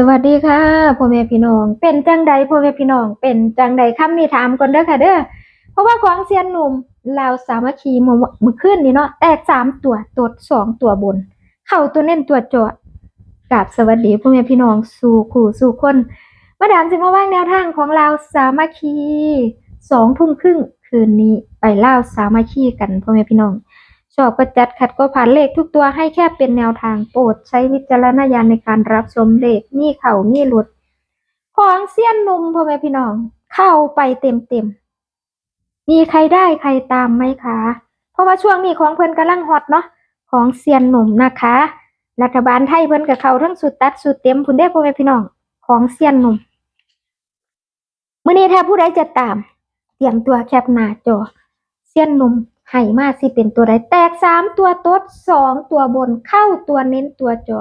สวัสดีค่ะพ่อแม่พี่น้อง เป็นจังใดพ่อแม่พี่น้อง เป็นจังใดคำนี้ถามก่อนเด้อค่ะเด้อเพราะว่าของเซียนหนุ่มลาสามัคคีมือมือขึ้นนี่เนาะแตกสามตัวตดสองตัวบน เข้าตัวเน้นตัวโจดกราบสวัสดีพ่อแม่พี่น้องสู่ขู่สู่คนมาดามจึงมาว่างแนวทางของลาสามัคคีสองทุ่มครึ่งคืนนี้ไปเลาสามัคคีกันพ่อแม่พี่น้อง ชอบก็จัดขัดก็ผ่านเลขทุกตัวให้แค่เป็นแนวทางโปรดใช้วิจารณญาณในการรับชมเลขมีเข่ามีหลุดของเสี้ยนหนุ่มพ่อแม่พี่น้อง เข้าไปเต็มเต็มมีใครได้ใครตามไหมคะ เพราะว่าช่วงนี้ของเพิ่นกำลังฮอตเนาะของเซียนหนุ่มนะคะ รัฐบาลไทยเพิ่นกับเขาทั้งสุดตัดสุดเต็มพุ่นเด้พ่อแม่พี่น้อง ของเซียนหนุ่มเมื้อนี้ถ้าผู้ใดจะตาม เตรียมตัวแคปหน้าจอเสี้ยนหนุ่ม ไห่มาสิเป็นตัวใดแตกสามตัวตดสองตัวบนเข้าตัวเน้นตัวจอ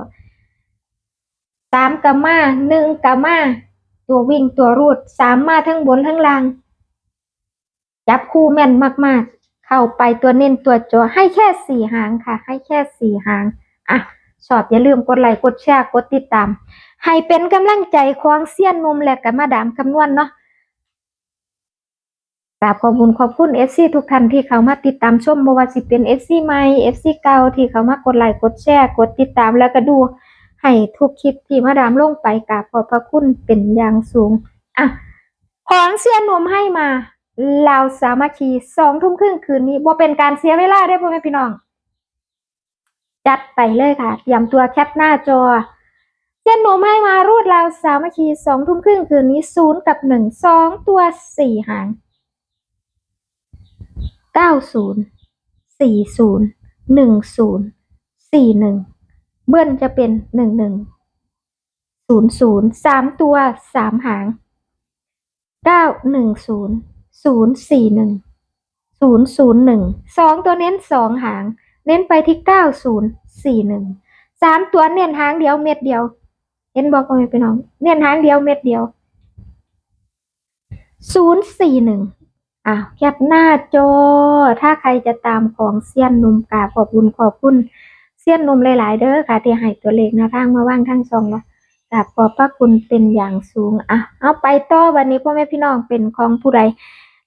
สามกะมาหนึ่งกะมาตัววิ่งตัวรูดสามมาทั้งบนทั้งล่างจับคู่แม่นมากๆ เข้าไปตัวเน้นตัวจอให้แค่สี่หางค่ะ ให้แค่สี่หางอะชอบอย่าลืมกดไลค์กดแชร์กดติดตาม ให้เป็นกำลังใจควงเสี้ยนหนุ่มและกับมาดามคำนวณเนาะ กราบขอบคุณขอบคุณ FC ทุกท่านที่เข้ามาติดตามชมบว่าสิเป็น FC ใหม่ FC เก่าที่เข้ามากดไลค์กดแชร์กดติดตามแล้วก็ดูให้ทุกคลิปที่มาดามลงไปกราบขอบพระคุณเป็นอย่างสูงอะของเสียนมให้มาเราสามัคคีสองทุ่มครึ่งคืนนี้บ่เป็นการเสียเวลาได้พ่อแม่พี่น้อง จัดไปเลยค่ะเตรียมตัวแคปหน้าจอเส้นหนูให้มารูดราวสามัคคีสองทุ่มครึ่งคืนนี้ศูนย์กับหนึ่งสองตัวสี่หาง เก้าศูนย์สี่ศูนย์หนึ่งศูนย์สี่หนึ่งเบิ้ลจะเป็นหนึ่งหนึ่งศูนย์ศูนย์สามตัวสามหางเก้าหนึ่งศูนย์ศูนย์สี่หนึ่งศูนย์ศูนย์หนึ่งสองตัวเน้นสองหาง เน้นไปที่เก้าศูนย์สี่หนึ่งสามตัวเน้นหางเดียวเม็ดเดียว เห็นบอกว่าไม่เป็นน้อง เน้นหางเดียวเม็ดเดียวศูนย์สี่หนึ่ง อะแคปหน้าจอ ถ้าใครจะตามของเซียนหนุ่มกาขอบคุณขอบคุณเซียนหนุ่มหลาย ๆ เด้อค่ะที่ให้ตัวเลขนะทางมาว่างทั้งสองเนาะกราบขอบพระคุณเป็นอย่างสูง อะ เอาไปต่อวันนี้พ่อแม่พี่น้องเป็นของผู้ใด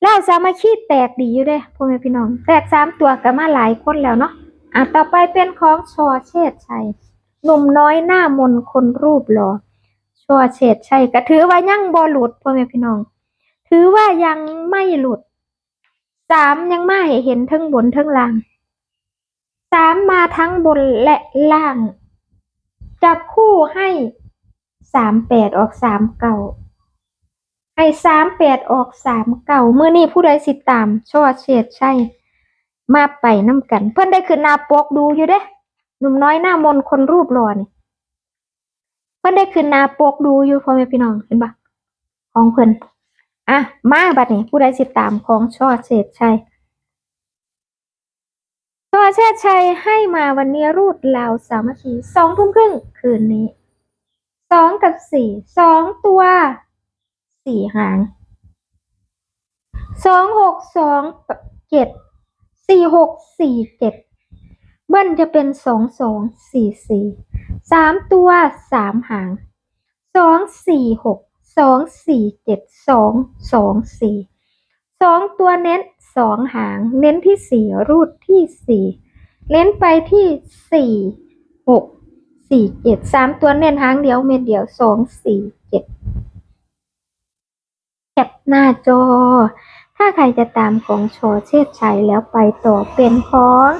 แล้วสามัคคีแตกดีอยู่เด้พ่อแม่พี่น้อง แตกสามตัวก็มาหลายคนแล้วเนาะอะต่อไปเป็นของชอเชษชัยหนุ่มน้อยหน้ามนคนรูปหล่อชอเชษชัยก็ถือว่ายังบ่หลุดพ่อแม่พี่น้อง ถือว่ายังไม่หลุด สามยังไม่เห็นทั้งบนทั้งล่างสามมาทั้งบนและล่าง จับคู่ให้สามแปดออกสามเก่าให้สามแปดออกสามเก่าเมื่อนี้ผู้ใดสิตามชอเฉดใช่ มาไปน้ำกัน เพื่อนได้ขึ้นนาปกดูอยู่เด้หนุ่มน้อยหน้ามนคนรูปหล่อนี่เพื่อนได้ขึ้นนาปกดูอยู่พ่อแม่พี่น้องเห็นปะของเพื่อน อะ มาบัดนี้ผู้ใดสิตามของช่อเศษชัยช่อเศษชัยให้มาวันนี้รูดลาวสามัคคีสองทุ่มครึ่งคืนนี้สองกับสี่สองตัวสี่หางสองหกสองเจ็ดสี่หกสี่เจ็ดเบิ้ลจะเป็นสองสองสี่สี่สามตัวสามหางสองสี่หก สองสี่เจ็ดสองสองสี่สองตัวเน้นสองหาง เน้นที่สี่รูดที่สี่เน้นไปที่สี่หกสี่เจ็ดสามตัวเน้นหางเดียวเม็ดเดียวสองสี่เจ็ดแคปหน้าจอ ถ้าใครจะตามของชอเชษชัยแล้วไปต่อเป็นของ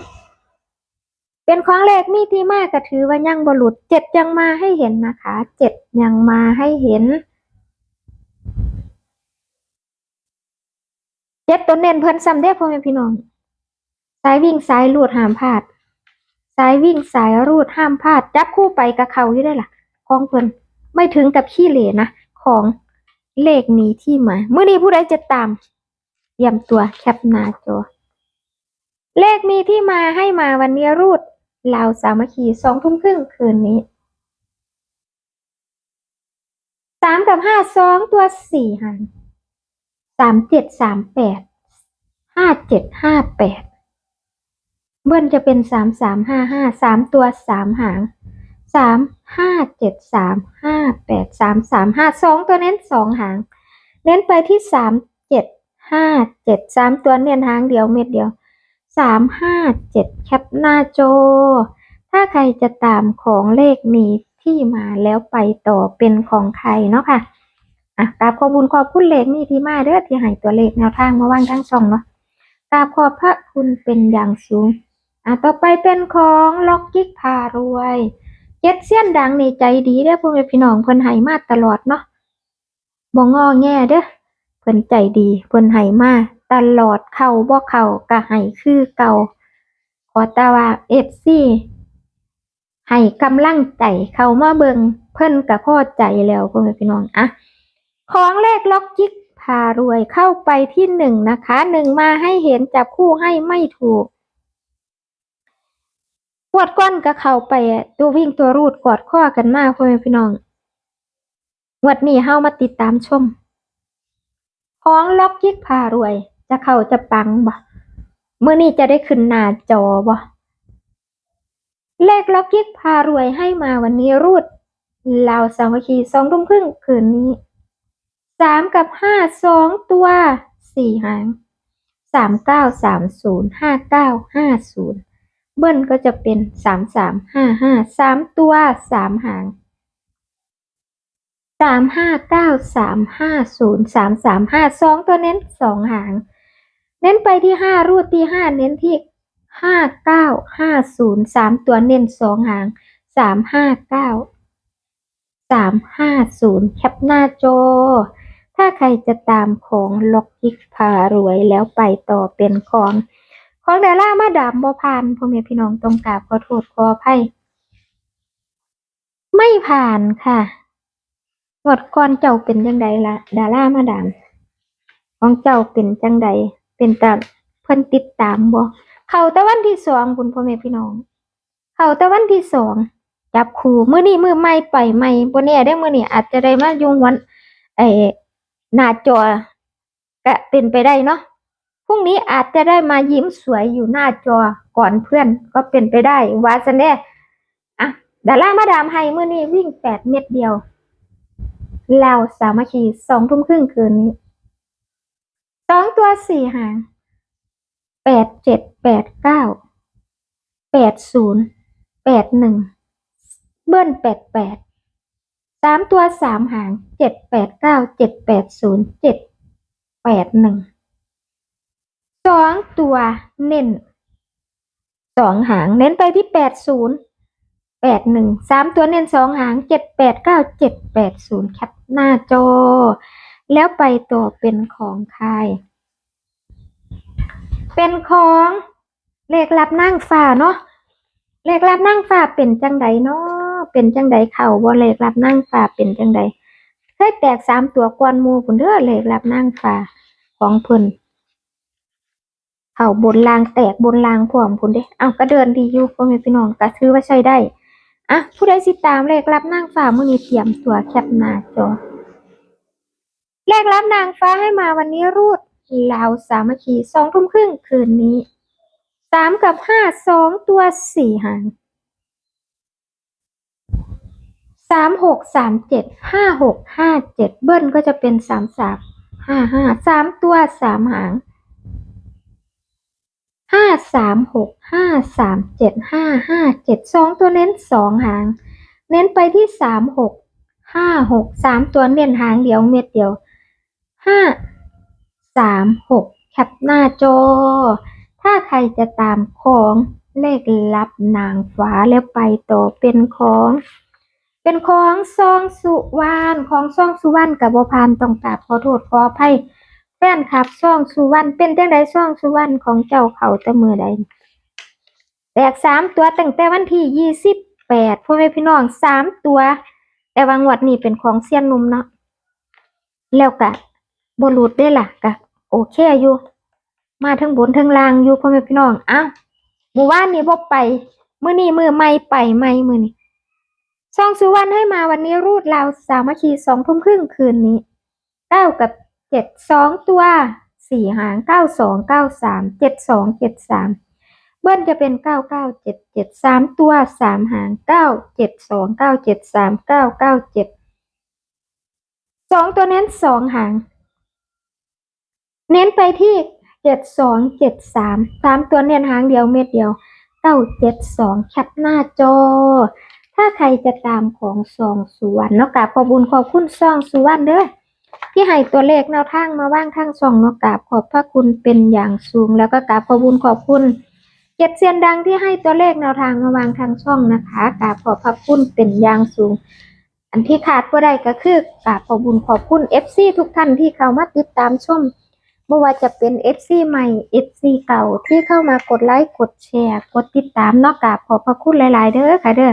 เป็นของเลขมีที่มากก็ถือว่ายังบหลุดเจ็ดยังมาให้เห็นนะคะเจ็ดยังมาให้เห็น เจ็ดตัวเน้นเพิ่นซ้ำได้อพ่อแม่พี่น้อง สายวิ่งสายรูดห้ามพลาด สายวิ่งสายรูดห้ามพลาด จับคู่ไปกับเขาอยู่ได้ล่ะของเพิ่นไม่ถึงกับขี้เหร่นะ ของเลขนี้ที่มาเมื่อนี้ผู้ใดจะตามเตรียมตัวแคปหน้าจอเลขมีที่มาให้มาวันนี้รูดลาวสามัคคีสองทุ่มครึ่งคืนนี้สามกับห้าสองตัวสี่หาง สามเจ็ดสามแปดห้าเจ็ดห้าแปดเบิ้ลจะเป็นสามสามห้าห้าสามตัวสามหางสามห้าเจ็ดสามห้าแปดสามสามห้าสองตัวเน้นสองหาง เน้นไปที่สามเจ็ดห้าเจ็ดสามตัวเน้นหางเดียวเม็ดเดียวสามห้าเจ็ดแคปหน้าโจ ถ้าใครจะตามของเลขนี้ที่มาแล้วไปต่อเป็นของใครเนาะค่ะ อะกราบขอบคุณขอบคุณเลขนี้ที่มาเด้อที่ให้ตัวเลขแนวทางมาว่างทั้งช่องเนาะกราบขอบพระคุณเป็นอย่างสูง อะต่อไปเป็นของล็อกกิ๊กพารวยเจ็ดเสี้ยนดังในใจดีเด้อพ่อแม่พี่น้องเพิ่นให้มาตลอดเนาะบ่งอแง่เด้อเพิ่นใจดีเพิ่นให้มาตลอดเข้าบ่เข้าก็ให้คือเก่าขอต่ว่า FC ให้กำลังใจเข้ามาเบิงเพิ่นก็พอใจแล้วพ่อแม่พี่น้องอะ ของเลขล็อกจิกพารวยเข้าไปที่หนึ่งนะคะหนึ่งมาให้เห็นจับคู่ให้ไม่ถูกปวดก้อนก็เข้าไปตัววิ่งตัวรูดกอดข้อกันมาพ่อแม่พี่น้องงวดนี้เฮามาติดตามชม ของล็อกยิกพารวย จะเข้าจะปังบ่เมื่อนี้จะได้ขึ้นหน้าจอบ่เลขล็อกยิกพารวยให้มาวันนี้รูดลาวสามัคคีสองทุ่มครึ่งคืนนี้ สามกับห้าสองตัวสี่หางสามเก้าสามศูนย์ห้าเก้าห้าศูนย์เบิ้ลก็จะเป็นสามสามห้าห้าสามตัวสามหางสามห้าเก้าสามห้าศูนย์สามสามห้าสองตัวเน้นสองหาง เน้นไปที่ห้ารูดที่ห้าเน้นที่ห้าเก้าห้าศูนย์สามตัวเน้นสองหางสามห้าเก้าสามห้าศูนย์แคปหน้าจอ ถ้าใครจะตามของล็อกกิกพารวยแล้วไปต่อเป็นของของดารามาดามบอพานพ่อแม่พี่น้องตรงกราบขอโทษขออภัยไม่ผ่านค่ะงวดก่อนเจ้าเป็นจังใดละดารามาดามของเจ้าเป็นจังใดเป็นตาเพิ่นติดตามบ่เข้าต่วันที่สองคุณพ่อแม่พี่น้อง เข้าต่วันที่สองจับคู่มือนี้มือใหม่ไปใหม่บ่แน่ได้มื้อนี้อาจจะได้มายู่วันไอ หน้าจอก็เป็นไปได้เนาะพรุ่งนี้อาจจะได้มายิ้มสวยอยู่หน้าจอก่อนเพื่อนก็เป็นไปได้ว่าซั่นแน่อะดารามาดามให้มื้อนี้วิ่งแปดเม็ดเดียวเราสามัคคีสองทุ่มครึ่งคืนนี้สองตัวสี่หางแปดเจ็ดแปดเก้าแปดศูนย์แปดหนึ่งเบิ้ลแปดแปด สามตัวสามหางเจ็ดแปดเก้าเจ็ดแปดศูนย์เจ็ดแปดหนึ่งสองตัวเน้นสองหางเน้นไปที่แปดศูนย์แปดหนึ่งสามตัวเน้นสองหางเจ็ดแปดเก้าเจ็ดแปดศูนย์แคปหน้าจอ แล้วไปต่อเป็นของใครเป็นของเลขลับนั่งฟ้าเนาะเลขลับนั่งฟ้าเป็นจังใดเนาะ เป็นจังใดเข่าบ่เลขลับนั่งฟ้าเป็นจังใดเคยแตกสามตัวกวนมูพุ่นเด้อเลขลับนั่งฟ้าของเพิ่นเข่าบนรางแตกบนรางพร้อมพุ่นเด้เอาก็เดินดีอยู่พ่อแม่พี่น้องก็ถือว่าใช้ได้อะผู้ใดสิตามเลขรับนางฟ้ามื้อนี้เตรียมตัวแคปหน้าจอเลขรับนางฟ้าให้มาวันนี้รูดลาวสามัคคีสองทุ่มครึ่งคืนนี้สามกับห้าสองตัวสี่หาง สามหกสามเจ็ดห้าหกห้าเจ็ดเบิ้ลก็จะเป็นสามสามห้าห้าสามตัวสามหางห้าสามหกห้าสามเจ็ดห้าห้าเจ็ดสองตัวเน้นสองหาง เน้นไปที่สามหกห้าหกสามตัวเน้นหางเดียวเม็ดเดียวห้าสามหกแคปหน้าจอ ถ้าใครจะตามของเลขลับนางฟ้าแล้วไปต่อเป็นของ เป็นของซองสุวรรณของซองสุวรรณกับบพานต้องกราบขอโทษขออภัยแฟนคลับซ่องสุวรรณเป็นจังไดซ่องสุวรรณของเจ้าเขาแต่มือใดแตกสามตัวตั้งแต่วันที่ยี่สิบแปดพ่อแม่พี่น้องสามตัว แต่วางวดนี้เป็นของเซียนหนุ่มเนาะแล้วกะบรูดได้ล่ะกะโอเคอยู่ มาทั้งบนทั้งล่างอยู่พ่อแม่พี่น้องอ้าวหมู่บ้านนี้บ่ไป มื้อนี้มือไม่ไปไม่มือนี้ ซ่องสุวรรณให้มาวันนี้รูดเราสามัคคีสองทุ่มครึ่งคืนนี้เก้ากับเจ็ดสองตัวสี่หางเก้าสองเก้าสามเจ็ดสองเจ็ดสามเบิ้ลจะเป็นเก้าเก้าเจ็ดเจ็ดสามตัวสามหางเก้าเจ็ดสองเก้าเจ็ดสามเก้าเก้าเจ็ดสองตัวเน้นสองหาง เน้นไปที่เจ็ดสองเจ็ดสามสามตัวเน้นหางเดียวเม็ดเดียวเก้าเจ็ดสองแคปหน้าจอ ถ้าใครจะตามของซองสุวรรณเนาะกาบขอบคุญขอบคุณซองสุวรรณเด้อที่ให้ตัวเลขแนวทางมาว่างทางซองเนาะกาบขอบพระคุณเป็นอย่างสูง แล้วก็กาบขอบคุญขอบคุณเจ็ดเซียนดังที่ให้ตัวเลขแนวทางมาวางทางช่องนะคะกาบขอบพระคุณเป็นอย่างสูง อันที่ขาดก็ได้ก็คือกาบขอบคุญขอบคุณ FC ทุกท่านที่เข้ามาติดตามชมไม่ว่าจะเป็น FC ใหม่ FC เก่าที่เข้ามากดไลค์กดแชร์ กดติดตามนอกกาบขอบพระคุณหลาย ๆ เด้อค่ะเด้อ